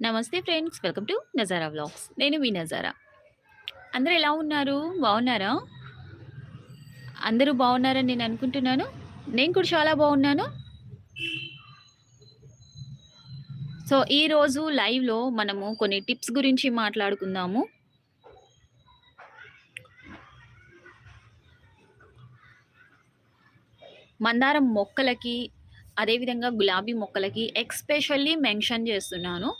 నమస్తే friends. Welcome to Nazara vlogs. నేను మీ నజారా. అందరూ ఎలా ఉన్నారు? బాగున్నారా? అందరూ బాగున్నారని నేను అనుకుంటున్నాను. నేను కూడా చాలా బాగున్నాను. సో, ఈరోజు లైవ్‌లో మనము కొన్ని టిప్స్ గురించి మాట్లాడుకుందాము. మందారం మొక్కలకి, అదేవిధంగా గులాబీ మొక్కలకి ఎక్స్‌పెషల్లీ మెన్షన్ చేస్తున్నాను.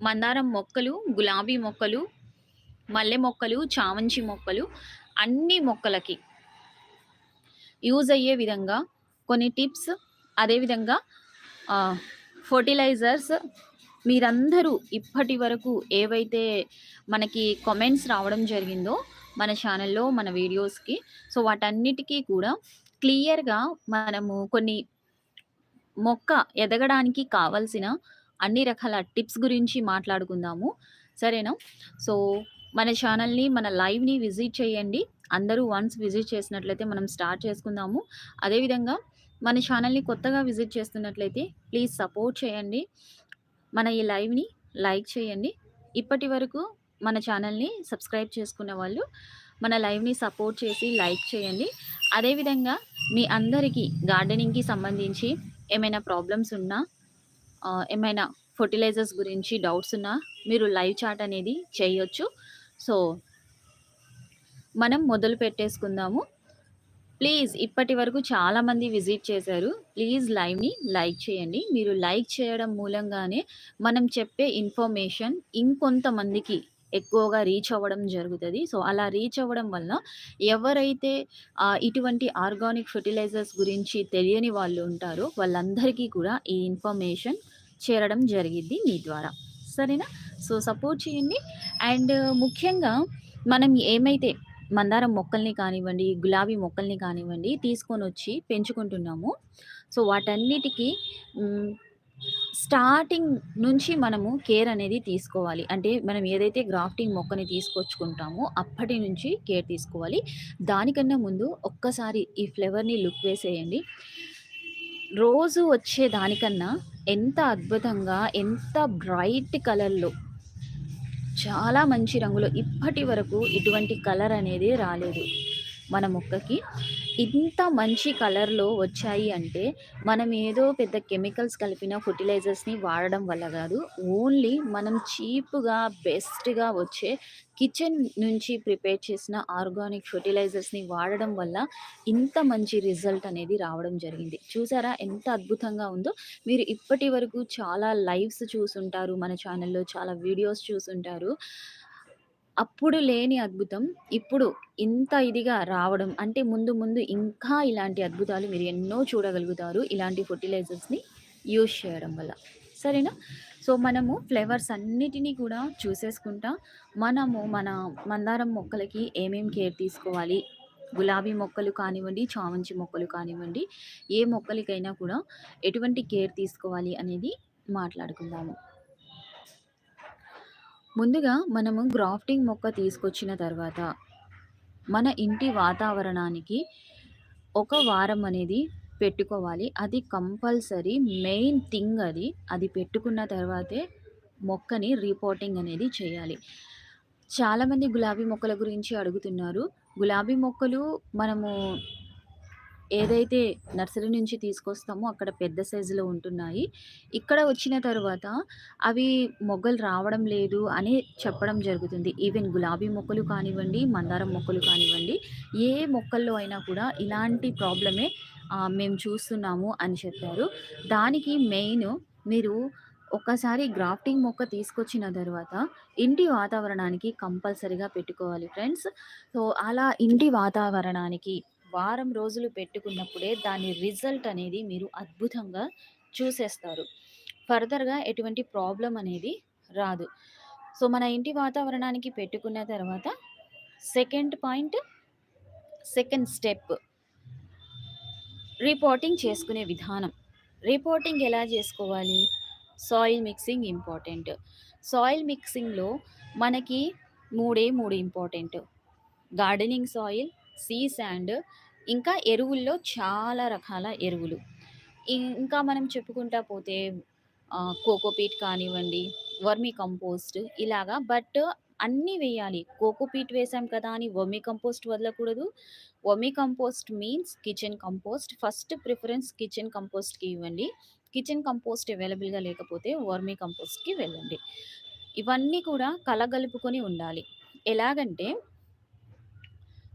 మందారం మొక్కలు, గులాబీ మొక్కలు, మల్లె మొక్కలు, చామంచి మొక్కలు అన్ని మొక్కలకి యూజ్ అయ్యే విధంగా కొన్ని టిప్స్ అదేవిధంగా ఫర్టిలైజర్స్ మీరందరూ ఇప్పటి వరకు ఏవైతే మనకి కామెంట్స్ రావడం జరిగిందో మన ఛానల్‌లో, మన వీడియోస్‌కి సో, వాటన్నిటికి కూడా క్లియర్‌గా మనము కొన్ని మొక్క ఎదగడానికి కావాల్సిన అన్ని రకాల టిప్స్ గురించి మాట్లాడుకుందాము. సరేనా? సో, మన ఛానల్‌ని, మన లైవ్‌ని విజిట్ చేయండి. అందరూ వన్స్ విజిట్ చేసినట్లయితే మనం స్టార్ట్ చేసుకుందాము. అదేవిధంగా మన ఛానల్‌ని కొత్తగా విజిట్ చేస్తున్నట్లయితే ప్లీజ్ సపోర్ట్ చేయండి. మన ఈ లైవ్‌ని లైక్ చేయండి. ఇప్పటి వరకు మన ఛానల్‌ని సబ్స్క్రైబ్ చేసుకున్న వాళ్ళు మన లైవ్‌ని సపోర్ట్ చేసి లైక్ చేయండి. అదేవిధంగా మీ అందరికీ గార్డెనింగ్‌కి సంబంధించి ఏమైనా ప్రాబ్లమ్స్ ఉన్నా ఏమైనా ఫర్టిలైజర్స్ గురించి డౌట్స్ ఉన్నా మీరు లైవ్ చాట్ అనేది చేయొచ్చు. సో మనం మొదలు పెట్టేసుకుందాము. ప్లీజ్ ఇప్పటి వరకు చాలామంది విజిట్ చేశారు. ప్లీజ్ లైవ్‌ని లైక్ చేయండి. మీరు లైక్ చేయడం మూలంగానే మనం చెప్పే ఇన్ఫర్మేషన్ ఇంకొంతమందికి ఎక్కువగా రీచ్ అవ్వడం జరుగుతుంది సో, అలా రీచ్ అవ్వడం వల్ల ఎవరైతే ఇటువంటి ఆర్గానిక్ ఫెర్టిలైజర్స్ గురించి తెలియని వాళ్ళు ఉంటారో వాళ్ళందరికీ కూడా ఈ ఇన్ఫర్మేషన్ చేరడం జరిగిద్ది మీ ద్వారా. సరేనా? సో, సపోర్ట్ చేయండి. అండ్ ముఖ్యంగా మనం ఏమైతే మందారం మొక్కల్ని కానివ్వండి, గులాబీ మొక్కల్ని కానివ్వండి తీసుకొని వచ్చి పెంచుకుంటున్నాము సో, వాటన్నిటికి స్టార్టింగ్ నుంచి మనము కేర్ అనేది తీసుకోవాలి. అంటే మనం ఏదైతే గ్రాఫ్టింగ్ మొక్కని తీసుకొచ్చుకుంటామో అప్పటి నుంచి కేర్ తీసుకోవాలి. దానికన్నా ముందు ఒక్కసారి ఈ ఫ్లవర్‌ని లుక్ వేసేయండి. రోజు వచ్చే దానికన్నా ఎంత అద్భుతంగా, ఎంత బ్రైట్ కలర్‌లో చాలా మంచి రంగులో ఇప్పటి వరకు ఇటువంటి కలర్ అనేది రాలేదు మన మొక్కకి. ఇంత మంచి కలర్‌లో వచ్చాయి అంటే మనం ఏదో పెద్ద కెమికల్స్ కలిపిన ఫెర్టిలైజర్స్‌ని వాడడం వల్ల కాదు ఓన్లీ మనం చీప్‌గా, బెస్ట్‌గా వచ్చే కిచెన్ నుంచి ప్రిపేర్ చేసిన ఆర్గానిక్ ఫెర్టిలైజర్స్‌ని వాడడం వల్ల ఇంత మంచి రిజల్ట్ అనేది రావడం జరిగింది. చూసారా ఎంత అద్భుతంగా ఉందో? మీరు ఇప్పటి వరకు చాలా లైవ్స్ చూసుంటారు. మన ఛానల్‌లో చాలా వీడియోస్ చూసుంటారు. అప్పుడు లేని అద్భుతం ఇప్పుడు ఇంత ఇదిగా రావడం అంటే ముందు ముందు ఇంకా ఇలాంటి అద్భుతాలు మీరు ఎన్నో చూడగలుగుతారు. ఇలాంటి ఫర్టిలైజర్స్ని యూజ్ చేయడం వల్ల. సరేనా? సో, మనము ఫ్లేవర్స్ అన్నిటినీ కూడా చూసేసుకుంటా మనము మన మందారం మొక్కలకి ఏమేం కేర్ తీసుకోవాలి, గులాబీ మొక్కలు కానివ్వండి, చామంచి మొక్కలు కానివ్వండి, ఏ మొక్కలకైనా కూడా ఎటువంటి కేర్ తీసుకోవాలి అనేది మాట్లాడుకుందాము. ముందుగా మనము గ్రాఫ్టింగ్ మొక్క తీసుకొచ్చిన తర్వాత మన ఇంటి వాతావరణానికి ఒక వారం అనేది పెట్టుకోవాలి. అది కంపల్సరీ మెయిన్ థింగ్ అది. అది పెట్టుకున్న తర్వాతే మొక్కని రిపోర్టింగ్ అనేది చేయాలి. చాలామంది గులాబీ మొక్కల గురించి అడుగుతున్నారు. గులాబీ మొక్కలు మనము ఏదైతే నర్సరీ నుంచి తీసుకొస్తామో అక్కడ పెద్ద సైజులో ఉంటున్నాయి. ఇక్కడ వచ్చిన తర్వాత అవి మొగ్గలు రావడం లేదు అని చెప్పడం జరుగుతుంది. ఈవెన్ గులాబీ మొక్కలు కానివ్వండి, మందారం మొక్కలు కానివ్వండి, ఏ మొక్కల్లో అయినా కూడా ఇలాంటి ప్రాబ్లమే మేము చూస్తున్నాము అని చెప్పారు. దానికి మెయిన్ మీరు ఒక్కసారి గ్రాఫ్టింగ్ మొక్క తీసుకొచ్చిన తర్వాత ఇంటి వాతావరణానికి కంపల్సరిగా పెట్టుకోవాలి ఫ్రెండ్స్. సో, అలా ఇంటి వాతావరణానికి వారం రోజులు పెట్టుకున్నప్పుడే దాని రిజల్ట్ అనేది మీరు అద్భుతంగా చూసేస్తారు. ఫర్దర్‌గా ఎటువంటి ప్రాబ్లం అనేది రాదు. సో, మన ఇంటి వాతావరణానికి పెట్టుకున్న తర్వాత second point second step reporting చేసుకునే విధానం. రిపోర్టింగ్ ఎలా చేసుకోవాలి? Soil mixing important. సాయిల్ మిక్సింగ్‌లో మనకి మూడే మూడు important. Gardening soil, sea sand ఇంకా ఎరువుల్లో చాలా రకాల ఎరువులు. ఇంకా మనం చెప్పుకుంటా పోతే కోకోపీట్ కానివ్వండి, వర్మీ కంపోస్ట్ ఇలాగా బట్ అన్నీ వేయాలి. కోకోపీట్ వేసాం కదా అని వర్మీ కంపోస్ట్ వదలకూడదు. Vermicompost means kitchen compost. First preference kitchen కంపోస్ట్‌కి ఇవ్వండి. కిచెన్ కంపోస్ట్ అవైలబుల్‌గా లేకపోతే వర్మీ కంపోస్ట్‌కి వెళ్ళండి. ఇవన్నీ కూడా కలగలుపుకొని ఉండాలి. ఎలాగంటే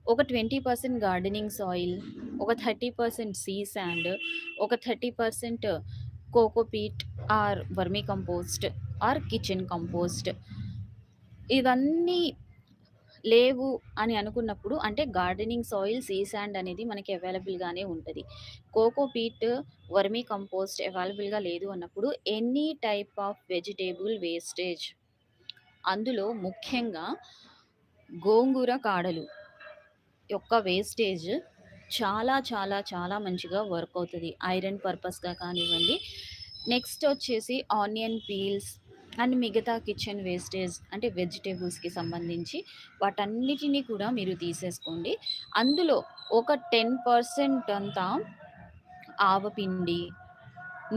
ఒక 20% గార్డెనింగ్ సాయిల్, ఒక 30% సీ శాండ్ ఒక 30% cocopeat or vermicompost or kitchen compost. ఇవన్నీ లేవు అని అనుకున్నప్పుడు అంటే గార్డెనింగ్ సాయిల్, సీ శాండ్ అనేది మనకి అవైలబుల్‌గానే ఉంటుంది. కోకోపీట్, వర్మీ కంపోస్ట్ అవైలబుల్‌గా లేదు అన్నప్పుడు any type of vegetable wastage. అందులో ముఖ్యంగా గోంగూర కాడలు. యొక్క వేస్టేజ్ చాలా చాలా చాలా మంచిగా వర్క్ అవుతుంది ఐరన్ పర్పస్‌గా కానివ్వండి. నెక్స్ట్ వచ్చేసి ఆనియన్ పీల్స్ అండ్ మిగతా కిచెన్ వేస్టేజ్ అంటే వెజిటేబుల్స్కి సంబంధించి వాటన్నిటిని కూడా మీరు తీసేసుకోండి. అందులో ఒక 10% అంతా ఆవపిండి,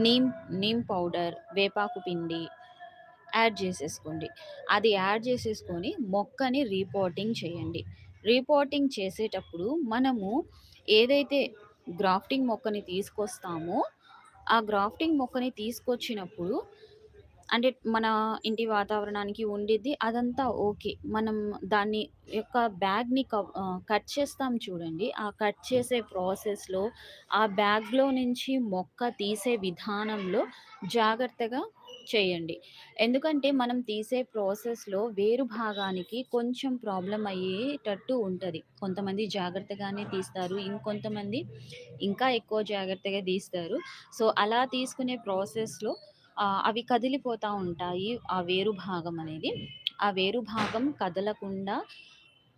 నీమ్ నీమ్ పౌడర్, వేపాకు పిండి యాడ్ చేసేసుకోండి. అది యాడ్ చేసేసుకొని మొక్కని రీపోటింగ్ చేయండి. రిపోర్టింగ్ చేసేటప్పుడు మనము ఏదైతే గ్రాఫ్టింగ్ మొక్కని తీసుకొస్తామో, ఆ గ్రాఫ్టింగ్ మొక్కని తీసుకొచ్చినప్పుడు అంటే మన ఇంటి వాతావరణానికి ఉండిద్ది. అదంతా ఓకే. మనం దాన్ని యొక్క బ్యాగ్‌ని కవ్ కట్ చేస్తాం చూడండి. ఆ కట్ చేసే ప్రాసెస్‌లో ఆ బ్యాగ్‌లో నుంచి మొక్క తీసే విధానంలో జాగ్రత్తగా చేయండి. ఎందుకంటే మనం తీసే ప్రాసెస్‌లో వేరు భాగానికి కొంచెం ప్రాబ్లం అయ్యేటట్టు ఉంటుంది కొంతమంది జాగ్రత్తగానే తీస్తారు. ఇంకొంతమంది ఇంకా ఎక్కువ జాగ్రత్తగా తీస్తారు. సో, అలా తీసుకునే ప్రాసెస్‌లో అవి కదిలిపోతూ ఉంటాయి. ఆ వేరు భాగం అనేది. ఆ వేరు భాగం కదలకుండా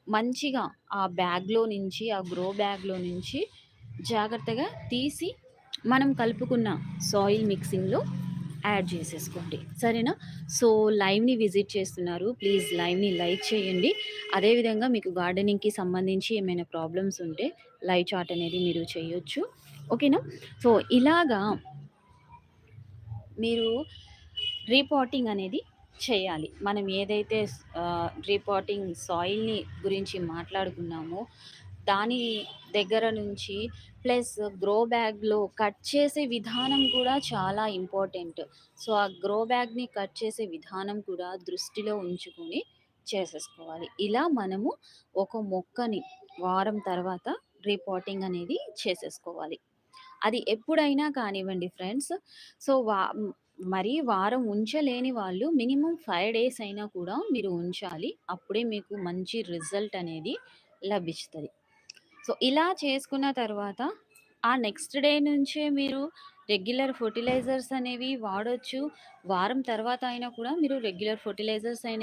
మంచిగా ఆ బ్యాగ్‌లో నుంచి, ఆ గ్రో బ్యాగ్‌లో నుంచి జాగ్రత్తగా తీసి మనం కలుపుకున్న సాయిల్ మిక్సింగ్‌లో యాడ్ చేసేసుకోండి. సరేనా? సో, లైవ్‌ని విజిట్ చేస్తున్నారు. ప్లీజ్ లైవ్‌ని లైక్ చేయండి. అదేవిధంగా మీకు గార్డెనింగ్‌కి సంబంధించి ఏమైనా ప్రాబ్లమ్స్ ఉంటే లైవ్ చాట్ అనేది మీరు చేయొచ్చు. ఓకేనా? సో, ఇలాగా మీరు రీపాటింగ్ అనేది చేయాలి. మనం ఏదైతే స్ రీపాటింగ్ సాయిల్‌ని గురించి మాట్లాడుకున్నామో, దాని దగ్గర నుంచి ప్లస్ గ్రో బ్యాగ్‌లో కట్ చేసే విధానం కూడా చాలా ఇంపార్టెంట్. సో, ఆ గ్రో బ్యాగ్‌ని కట్ చేసే విధానం కూడా దృష్టిలో ఉంచుకొని చేసేసుకోవాలి. ఇలా మనము ఒక మొక్కని వారం తర్వాత రిపోర్టింగ్ అనేది చేసేసుకోవాలి. అది ఎప్పుడైనా కానివ్వండి ఫ్రెండ్స్. సో, వా మరి వారం ఉంచలేని వాళ్ళు మినిమం ఫైవ్ డేస్ అయినా కూడా మీరు ఉంచాలి. అప్పుడే మీకు మంచి రిజల్ట్ అనేది లభిస్తుంది సో, ఇలా చేసుకున్న తర్వాత ఆ నెక్స్ట్ డే నుంచే మీరు రెగ్యులర్ ఫర్టిలైజర్స్ అనేవి వాడొచ్చు. వారం తర్వాత అయినా కూడా మీరు రెగ్యులర్ ఫర్టిలైజర్స్ అనేవి